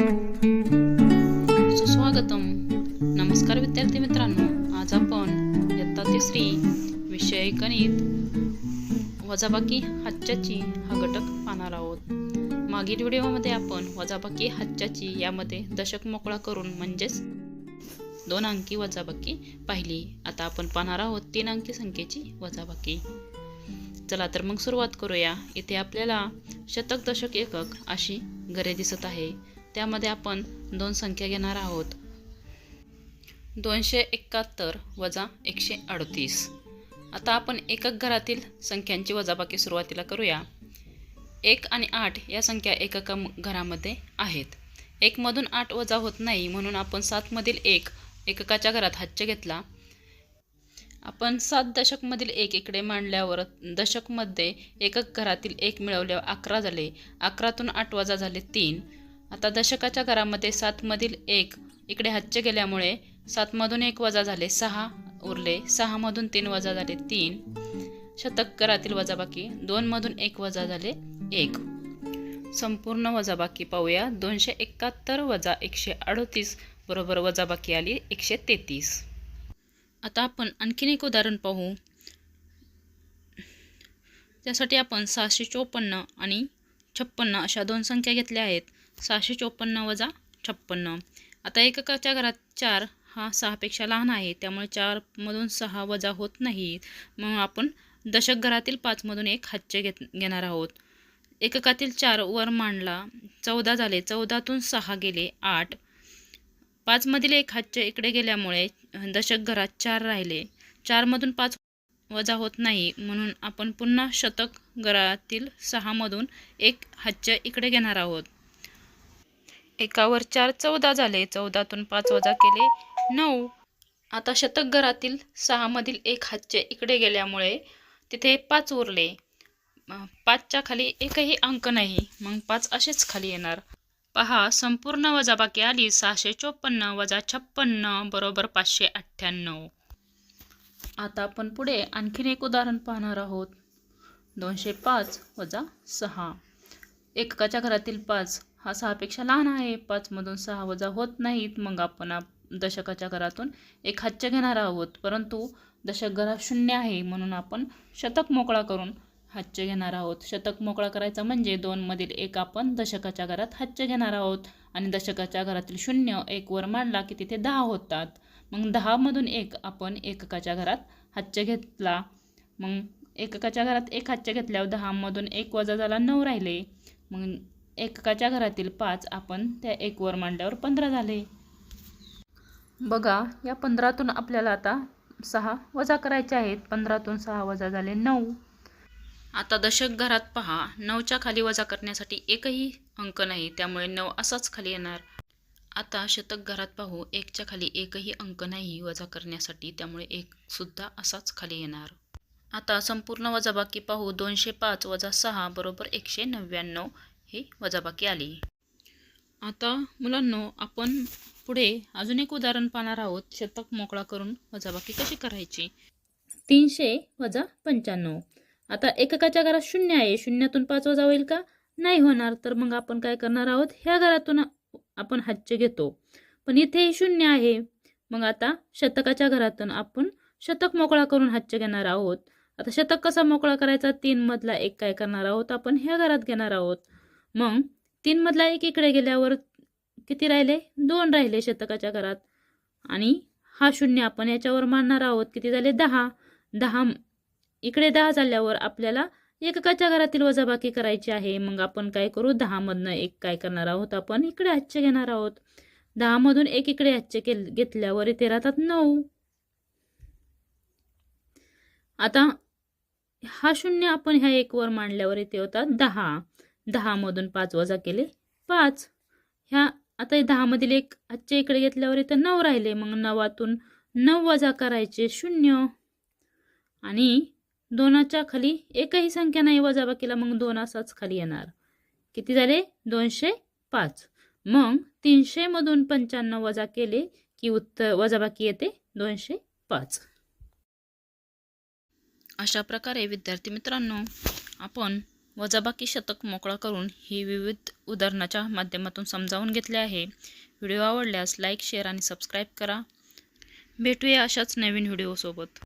सुस्वागतम नमस्कार विद्यार्थी मित्रांनो. आज आपण इयत्ता तिसरी विषय गणित वजाबाकी हातच्याची हा घटक पाहणार आहोत. मागील व्हिडिओमध्ये आपण वजाबाकी हातच्याची यामध्ये दशक मोकळा करून म्हणजेच दोन अंकी वजाबाकी पाहिली. आता आपण पाहणार आहोत तीन अंकी संख्येची वजाबाकी. चला तर मग सुरुवात करूया. इथे आपल्याला शतक दशक एकक अशी घरे दिसत आहे. त्यामध्ये आपण दोन संख्या घेणार आहोत. दोनशे एकाहत्तर वजा एकशे अडतीस. आता आपण एकक घरातील संख्यांची वजाबाकी सुरुवातीला करूया. एक आणि आठ या संख्या एकक घरामध्ये आहेत. एकमधून आठ वजा होत नाही म्हणून आपण सातमधील एक एककाच्या घरात हातचे घेतला. आपण सात दशकमधील एक इकडे मांडल्यावर दशकमध्ये एकक घरातील एक मिळवल्यावर अकरा झाले. अकरातून आठ वजा झाले तीन. आता दशकाच्या घरामध्ये सातमधील एक इकडे हातचे गेल्यामुळे सातमधून एक वजा झाले सहा उरले सहामधून तीन वजा झाले तीन. शतक घरातील वजाबाकी दोनमधून एक वजा झाले एक. संपूर्ण वजाबाकी पाहूया. दोनशे एकाहत्तर वजा एकशे अडतीस बरोबर वजाबाकी आली एकशे तेहतीस. आता आपण आणखीन एक उदाहरण पाहू. त्यासाठी आपण सहाशे चोपन्न आणि छप्पन्न अशा दोन संख्या घेतल्या आहेत. सहाशे चोपन्न वजा छप्पन्न. आता एककाच्या घरात चार हा सहापेक्षा लहान आहे त्यामुळे चारमधून सहा वजा होत नाहीत. म्हणून आपण दशक घरातील पाचमधून एक हातचे घेत घेणार आहोत. एककातील चार वर मांडला चौदा झाले चौदातून सहा गेले आठ. पाचमधील एक हातचे इकडे गेल्यामुळे दशक घरात चार राहिले. चारमधून पाच वजा होत नाही म्हणून आपण पुन्हा शतक घरातील सहामधून एक हातचे इकडे घेणार आहोत. एकावर चार चौदा झाले. चौदातून पाच वजा केले नऊ. आता शतक घरातील सहामधील एक हातचे इकडे गेल्यामुळे तिथे पाच उरले. पाचच्या खाली एकही अंक नाही. मग पाच असेच खाली येणार. पहा संपूर्ण वजाबाकी आली सहाशे चोपन्न वजा छप्पन्न बरोबर पाचशे अठ्ठ्याण्णव. आता आपण पुढे आणखीन एक उदाहरण पाहणार आहोत. दोनशे पाच वजा सहा. एककाच्या घरातील पाच हा सहापेक्षा लहान आहे. पाचमधून सहा वजा होत नाहीत. मग आपण आप- दशकाच्या घरातून एक हातचे घेणार आहोत. परंतु दशक घरात शून्य आहे म्हणून आपण शतक मोकळा करून हातचे घेणार आहोत. शतक मोकळा करायचा म्हणजे दोनमधील एक आपण दशकाच्या घरात हातचे घेणार आहोत. आणि दशकाच्या घरातील शून्य एक वर मांडला की तिथे दहा होतात. मग दहामधून एक आपण एककाच्या घरात हातचे घेतला. मग एककाच्या घरात एक हातचे घेतल्यावर दहामधून एक वजा झाला नऊ राहिले. मग एककाच्या घरातील पाच आपण त्या एक वर मांडल्यावर पंधरा झाले. बघा या पंधरातून आपल्याला आता सहा वजा करायचे आहेत. पंधरातून सहा वजा झाले नऊ. आता दशक घरात पहा नऊच्या खाली वजा करण्यासाठी एकही अंक नाही त्यामुळे नऊ असाच खाली येणार. आता शतक घरात पाहू एकच्या खाली एकही अंक नाही वजा करण्यासाठी त्यामुळे एक सुद्धा असाच खाली येणार. आता संपूर्ण वजाबाकी पाहू दोनशे पाच वजा सहा बरोबर एकशे नव्याण्णव. ही वजाबाकी आली. आता मुलांनो आपण पुढे अजून एक उदाहरण पाहणार आहोत. शतक मोकळा करून वजाबाकी कशी करायची? तीनशे वजा पंच्याण्णव. आता एककाच्या घरात शून्य आहे. शून्यातून पाच वजा होईल का? नाही होणार. तर मग आपण काय करणार आहोत? ह्या घरातून आपण हातचे घेतो. पण इथे शून्य आहे. मग आता शतकाच्या घरातून आपण शतक मोकळा करून हातचे घेणार आहोत. आता शतक कसा मोकळा करायचा? तीन मधला एक काय करणार आहोत? आपण ह्या घरात घेणार आहोत. मग तीन मधला एक इकडे गेल्यावर किती राहिले? दोन राहिले शतकाच्या घरात. आणि हा शून्य आपण याच्यावर मांडणार आहोत. किती झाले? दहा. दहा इकडे दहा झाल्यावर आपल्याला एककाच्या घरातील वजाबाकी करायची आहे. मग आपण काय करू? दहामधनं एक काय करणार आहोत? आपण इकडे आजचे घेणार आहोत. दहामधून एक इकडे आजचे केल घेतल्यावर इथे राहतात नऊ. आता हा शून्य आपण ह्या एकवर मांडल्यावर इथे होतात दहा. दहामधून पाच वजा केले पाच. ह्या आता हे दहामधील एक आजच्या इकडे घेतल्यावर इथं नऊ राहिले मग नवातून नऊ वजा करायचे शून्य. आणि दोनाच्या खाली एकही संख्या नाही वजाबाकीला मग दोन असाच खाली येणार. किती झाले? दोनशे पाच. मग तीनशेमधून पंच्याण्णव वजा केले की उत्तर वजाबाकी येते दोनशे पाच. अशा प्रकारे विद्यार्थी मित्रांनो आपण वजाबाकी शतक मोकळा करून ही विविध उदाहरणाच्या माध्यमातून समजावून घेतले आहे. व्हिडिओ आवडल्यास लाईक शेअर आणि सबस्क्राईब करा. भेटूया अशाच नवीन व्हिडिओसोबत.